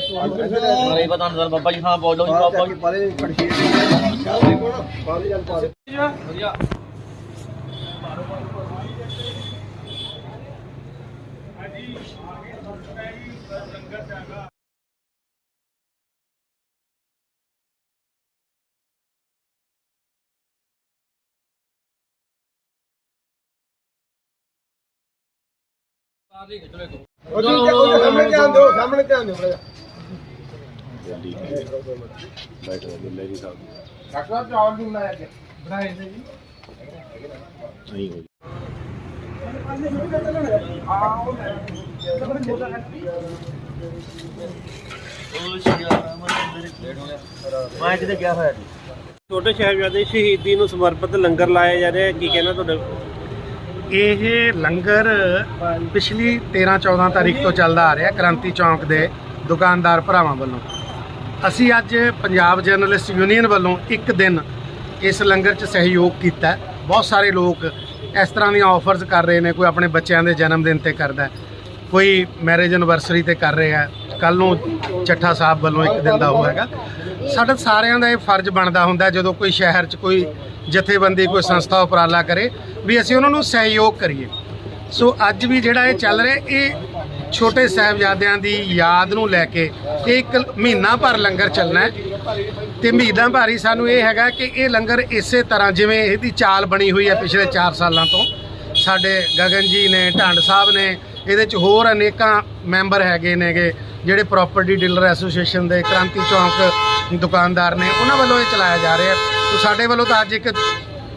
ਨਹੀਂ ਪਤਾ ਹੁੰਦਾ ਬਾਬਾ ਜੀ ਹਾਂ ਬੋਲੋ ਜੀ ਬਾਬਾ ਜੀ ਬਾਰੇ ਕੜਛੀ ਚਾਹ ਕੋਣ ਬਾਰੇ ਜਨ ਪਾ ਵਧੀਆ ਹਾਂਜੀ। ਆਗੇ ਸਭ ਤੋਂ ਪਹਿਲੀ ਲੰਗਰ ਜਾਗਾ ਸਾਹਮਣੇ ਧਿਆਨ ਦਿਓ, ਸਾਹਮਣੇ ਧਿਆਨ ਦਿਓ ਬੜਾ ਡਾਕਟਰ ਚਾਵਲ ਨਹੀਂ ਬਣਾਇਆ ਗਿਆ ਬਣਾਏ ਨੇ ਜੀ ਮੈਂ ਕਿਤੇ ਗਿਆ ਹੋਇਆ ਜੀ ਛੋਟੇ ਸਾਹਿਬਜ਼ਾਦੇ ਸ਼ਹੀਦੀ ਨੂੰ ਸਮਰਪਿਤ ਲੰਗਰ ਲਾਇਆ ਜਾ ਰਿਹਾ ਕੀ ਕਹਿਣਾ ਤੁਹਾਡਾ? ਇਹ ਲੰਗਰ ਪਿਛਲੀ 13 14 ਤਾਰੀਖ ਤੋਂ ਚੱਲਦਾ ਆ ਰਿਹਾ ਕ੍ਰਾਂਤੀ ਚੌਂਕ ਦੇ ਦੁਕਾਨਦਾਰ ਭਰਾਵਾਂ ਵੱਲੋਂ। ਅਸੀਂ ਅੱਜ ਪੰਜਾਬ ਜਰਨਲਿਸਟ ਯੂਨੀਅਨ ਵੱਲੋਂ ਇੱਕ ਦਿਨ ਇਸ ਲੰਗਰ 'ਚ ਸਹਿਯੋਗ ਕੀਤਾ। ਬਹੁਤ ਸਾਰੇ ਲੋਕ ਇਸ ਤਰ੍ਹਾਂ ਦੀਆਂ ਆਫਰਸ ਕਰ ਰਹੇ ਨੇ, ਕੋਈ ਆਪਣੇ ਬੱਚਿਆਂ ਦੇ ਜਨਮ ਦਿਨ ਤੇ ਕਰਦਾ ਕੋਈ ਮੈਰਿਜ ਐਨਵਰਸਰੀ ਤੇ ਕਰ ਰਿਹਾ ਕੱਲ ਨੂੰ ਚੱਠਾ ਸਾਹਿਬ ਵੱਲੋਂ ਇੱਕ ਦਿਨ ਦਾ ਹੋਵੇਗਾ ਸਾਡਾ ਸਾਰਿਆਂ ਦਾ ਇਹ ਫਰਜ਼ ਬਣਦਾ ਹੁੰਦਾ ਜਦੋਂ ਕੋਈ ਸ਼ਹਿਰ 'ਚ ਕੋਈ ਜਥੇਬੰਦੀ ਕੋਈ ਸੰਸਥਾ ਉਪਰਾਲਾ ਕਰੇ, ਵੀ ਅਸੀਂ ਉਹਨਾਂ ਨੂੰ ਸਹਿਯੋਗ ਕਰੀਏ। ਸੋ ਅੱਜ ਵੀ ਜਿਹੜਾ ਇਹ ਚੱਲ ਰਿਹਾ, ਇਹ ਛੋਟੇ ਸਾਹਿਬਜ਼ਾਦਿਆਂ ਦੀ ਯਾਦ ਨੂੰ ਲੈ ਕੇ ਇਹ ਇੱਕ ਮਹੀਨਾ ਭਰ ਲੰਗਰ ਚੱਲਣਾ ਹੈ। ਤੇ ਮਹੀਨਾ ਭਰ ਹੀ ਸਾਨੂੰ ਇਹ ਹੈਗਾ ਕਿ ਇਹ ਲੰਗਰ ਇਸੇ ਤਰ੍ਹਾਂ ਜਿਵੇਂ ਇਹਦੀ ਚਾਲ ਬਣੀ ਹੋਈ ਹੈ ਪਿਛਲੇ 4 ਸਾਲਾਂ ਤੋਂ। ਸਾਡੇ ਗਗਨ ਜੀ ਨੇ, ਢੰਡ ਸਾਹਿਬ ਨੇ, ਇਹਦੇ ਚ ਹੋਰ ਅਨੇਕਾਂ ਮੈਂਬਰ ਹੈਗੇ ਨੇਗੇ, ਜਿਹੜੇ ਪ੍ਰਾਪਰਟੀ ਡੀਲਰ ਐਸੋਸੀਏਸ਼ਨ ਦੇ ਕ੍ਰਾਂਤੀ ਚੌਂਕ ਦੁਕਾਨਦਾਰ ਨੇ, ਉਹਨਾਂ ਵੱਲੋਂ ਇਹ ਚਲਾਇਆ ਜਾ ਰਿਹਾ। ਤੇ ਸਾਡੇ ਵੱਲੋਂ ਤਾਂ ਅੱਜ ਇੱਕ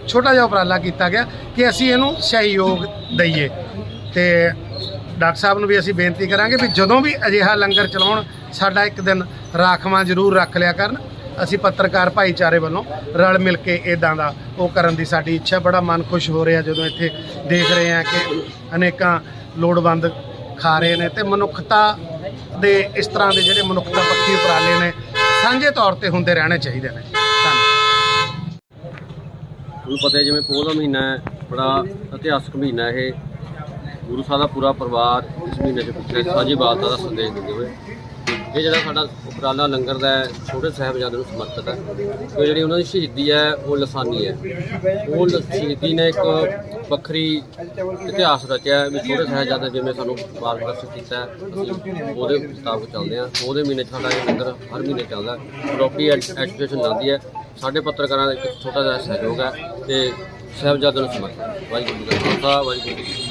ਛੋਟਾ ਜਿਹਾ ਉਪਰਾਲਾ ਕੀਤਾ ਗਿਆ ਕਿ ਅਸੀਂ ਇਹਨੂੰ ਸਹਿਯੋਗ ਦਈਏ। ਤੇ ਡਾਕਟਰ ਸਾਹਿਬ ਨੂੰ ਵੀ ਅਸੀਂ ਬੇਨਤੀ ਕਰਾਂਗੇ ਵੀ ਜਦੋਂ ਵੀ ਅਜਿਹਾ ਲੰਗਰ ਚਲਾਉਣ ਸਾਡਾ ਇੱਕ ਦਿਨ ਰਾਖਵਾਂ ਜ਼ਰੂਰ ਰੱਖ ਲਿਆ ਕਰਨ। ਅਸੀਂ ਪੱਤਰਕਾਰ ਭਾਈਚਾਰੇ ਵੱਲੋਂ ਰਲ ਮਿਲ ਕੇ ਇਦਾਂ ਦਾ ਉਹ ਕਰਨ ਦੀ ਸਾਡੀ ਇੱਛਾ। ਬੜਾ ਮਨ ਖੁਸ਼ ਹੋ ਰਿਹਾ ਜਦੋਂ ਇੱਥੇ ਦੇਖ ਰਹੇ ਹਾਂ ਕਿ ਅਨੇਕਾਂ ਲੋੜਵੰਦ ਖਾ ਰਹੇ ਨੇ ਤੇ ਮਨੁੱਖਤਾ ਦੇ ਇਸ ਤਰ੍ਹਾਂ ਦੇ ਜਿਹੜੇ ਮਨੁੱਖਤਾ ਪੱਖੀ ਉਪਰਾਲੇ ਨੇ, ਸਾਂਝੇ ਤੌਰ ਤੇ ਹੁੰਦੇ ਰਹਿਣੇ ਚਾਹੀਦੇ ਨੇ। ਤੁਹਾਨੂੰ ਪਤਾ ਹੈ ਜਿਵੇਂ ਪੋਹ ਦਾ ਮਹੀਨਾ ਹੈ, ਬੜਾ ਇਤਿਹਾਸਕ ਮਹੀਨਾ ਇਹ। ਗੁਰੂ ਸਾਹਿਬ ਦਾ ਪੂਰਾ ਪਰਿਵਾਰ ਇਸ ਮਹੀਨੇ 'ਚ ਪਿੱਛੇ ਸਾਂਝੀ ਬਾਤ ਦਾ ਸੰਦੇਸ਼ ਦਿੰਦੇ ਹੋਏ। ਇਹ ਜਿਹੜਾ ਸਾਡਾ ਉਪਰਾਲਾ ਲੰਗਰ ਦਾ ਹੈ ਛੋਟੇ ਸਾਹਿਬਜ਼ਾਦਿਆਂ ਨੂੰ ਸਮਰਪਿਤ ਹੈ। ਤੇ ਜਿਹੜੀ ਉਹਨਾਂ ਦੀ ਸ਼ਹੀਦੀ ਹੈ ਉਹ ਲਸਾਨੀ ਹੈ। ਉਹ ਲ- ਸ਼ਹੀਦੀ ਨੇ ਇੱਕ ਵੱਖਰੀ ਇਤਿਹਾਸ ਰਚਿਆ ਹੈ ਵੀ ਛੋਟੇ ਸਾਹਿਬਜ਼ਾਦੇ ਜਿਵੇਂ ਸਾਨੂੰ ਮਾਰਗਦਰਸ਼ਨ ਕੀਤਾ ਹੈ, ਅਸੀਂ ਉਹਦੇ ਮੁਤਾਬਕ ਚੱਲਦੇ ਹਾਂ। ਉਹਦੇ ਮਹੀਨੇ 'ਚ ਸਾਡਾ ਇਹ ਲੰਗਰ ਹਰ ਮਹੀਨੇ ਚੱਲਦਾ ਪ੍ਰੋਪਰਟੀ ਐਜੂਕੇਸ਼ਨ ਲਾਉਂਦੀ ਹੈ। ਸਾਡੇ ਪੱਤਰਕਾਰਾਂ ਦਾ ਇੱਕ ਛੋਟਾ ਜਿਹਾ ਸਹਿਯੋਗ ਹੈ ਤੇ ਸਾਹਿਬਜ਼ਾਦਿਆਂ ਨੂੰ ਸਮਰਪਿਤ ਵਾਹਿਗੁਰੂ ਜੀ ਕਾ ਖਾਲਸਾ ਵਾਹਿਗੁਰੂ ਜੀ ਕੀ ਫਤਿਹ।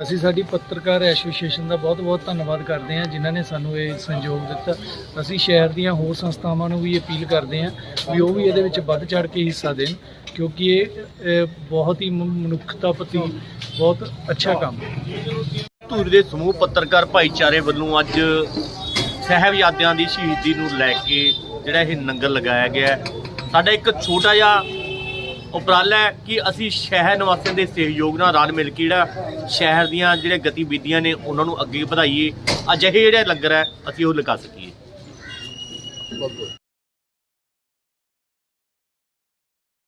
ਅਸੀਂ ਸਾਡੀ ਪੱਤਰਕਾਰ ਐਸੋਸੀਏਸ਼ਨ ਦਾ ਬਹੁਤ-ਬਹੁਤ ਧੰਨਵਾਦ ਕਰਦੇ ਹਾਂ ਜਿਨ੍ਹਾਂ ਨੇ ਸਾਨੂੰ ਇਹ ਸੰਯੋਗ ਦਿੱਤਾ। ਅਸੀਂ ਸ਼ਹਿਰ ਦੀਆਂ ਹੋਰ ਸੰਸਥਾਵਾਂ ਨੂੰ ਵੀ ਅਪੀਲ ਕਰਦੇ ਹਾਂ ਵੀ ਉਹ ਵੀ ਇਹਦੇ ਵਿੱਚ ਵੱਧ ਚੜ ਕੇ ਹਿੱਸਾ ਦੇਣ ਕਿਉਂਕਿ ਇਹ ਬਹੁਤ ਹੀ ਮ- ਮਨੁੱਖਤਾ ਪ੍ਰਤੀ ਬਹੁਤ ਅੱਛਾ ਕੰਮ ਹੈ। ਧੂਰੀ ਦੇ ਸਮੂਹ ਪੱਤਰਕਾਰ ਭਾਈਚਾਰੇ ਵੱਲੋਂ ਅੱਜ ਸਾਹਿਬਜ਼ਾਦਿਆਂ ਦੀ ਸ਼ਹੀਦੀ ਨੂੰ ਲੈ ਕੇ ਜਿਹੜਾ ਇਹ ਨੰਗਰ ਲਗਾਇਆ ਗਿਆ ਸਾਡਾ ਇੱਕ ਛੋਟਾ ਜਿਹਾ ਉਪਰਾਲਾ ਹੈ ਕਿ ਅਸੀਂ ਸ਼ਹਿਰ ਨਿਵਾਸੀਆਂ ਦੇ ਸਹਿਯੋਗ ਨਾਲ ਰਲ ਮਿਲ ਕੇ ਜਿਹੜਾ ਸ਼ਹਿਰ ਦੀਆਂ ਜਿਹੜੇ ਗਤੀਵਿਧੀਆਂ ਨੇ ਉਹਨਾਂ ਨੂੰ ਅੱਗੇ ਵਧਾਈਏ, ਅਜਿਹੇ ਜਿਹੜੇ ਲੰਗਰ ਹੈ, ਅਸੀਂ ਉਹ ਲਗਾ ਸਕੀਏ।